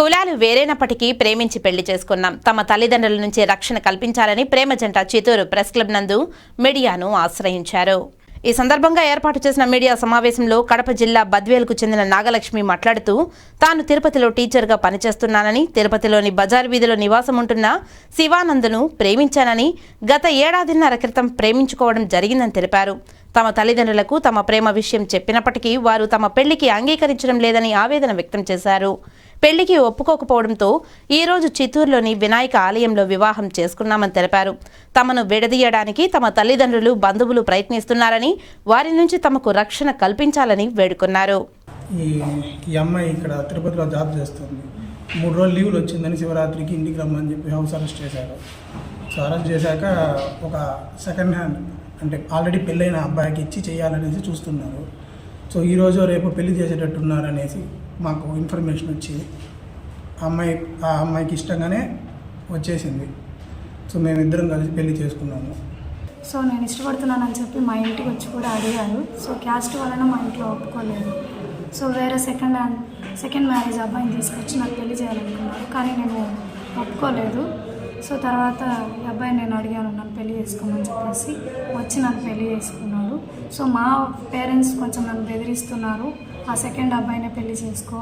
కులాలు వేరైనప్పటికీ ప్రేమించి పెళ్ళి చేసుకున్నాం. తమ తల్లిదండ్రుల నుంచి రక్షణ కల్పించాలని ప్రేమ జంట చిత్తూరు ప్రెస్ క్లబ్ నందు మీడియాను ఆశ్రయించారు. ఈ సందర్భంగా ఏర్పాటు చేసిన మీడియా సమావేశంలో కడప జిల్లా బద్వేలుకు చెందిన నాగలక్ష్మి మాట్లాడుతూ తాను తిరుపతిలో టీచర్గా పనిచేస్తున్నానని తిరుపతిలోని బజార్ వీధిలో నివాసం ఉంటున్న శివానందను ప్రేమించానని గత ఏడాదిన్నర క్రితం ప్రేమించుకోవడం జరిగిందని తెలిపారు. తమ తల్లిదండ్రులకు తమ ప్రేమ విషయం చెప్పినప్పటికీ వారు తమ పెళ్ళికి అంగీకరించడం లేదని ఆవేదన వ్యక్తం చేశారు. పెళ్ళికి ఒప్పుకోకపోవడంతో ఈరోజు చిత్తూరులోని వినాయక ఆలయంలో వివాహం చేసుకున్నామని తెలిపారు. తమను విడదీయడానికి తమ తల్లిదండ్రులు బంధువులు ప్రయత్నిస్తున్నారని వారి నుంచి తమకు రక్షణ కల్పించాలని వేడుకున్నారు. ఈ ఈ అమ్మాయి ఇక్కడ తిరుపతిలో జాబ్ చేస్తుంది. మూడు రోజులు లీవ్లు వచ్చిందని శివరాత్రికి ఇంటికి రమ్మని చెప్పి హౌస్ అరెస్ట్ చేశారు. సో అరెస్ట్ చేశాక ఒక సెకండ్ హ్యాండ్ అంటే ఆల్రెడీ పెళ్ళైన అబ్బాయికి ఇచ్చి చేయాలనేసి చూస్తున్నారు. సో ఈరోజు రేపు పెళ్ళి చేసేటట్టున్నారనేసి మాకు ఇన్ఫర్మేషన్ వచ్చి అమ్మాయి ఆ అమ్మాయికి ఇష్టంగానే వచ్చేసింది. సో మేమిద్దరం కలిసి పెళ్ళి చేసుకున్నాము. సో నేను ఇష్టపడుతున్నానని చెప్పి మా ఇంటికి వచ్చి కూడా అడిగారు. సో క్యాస్ట్ వలన మా ఇంట్లో ఒప్పుకోలేదు. సో వేరే సెకండ్ హ్యాండ్ సెకండ్ మ్యారేజ్ అబ్బాయిని తీసుకొచ్చి నాకు పెళ్ళి చేయాలనుకున్నారు. కానీ నేను ఒప్పుకోలేదు. సో తర్వాత ఈ నేను అడిగాను నన్ను పెళ్ళి చేసుకోమని చెప్పేసి వచ్చి నన్ను పెళ్ళి చేసుకున్నాడు. సో మా పేరెంట్స్ కొంచెం నన్ను బెదిరిస్తున్నారు ఆ సెకండ్ అబ్బాయినే పెళ్ళి చేసుకో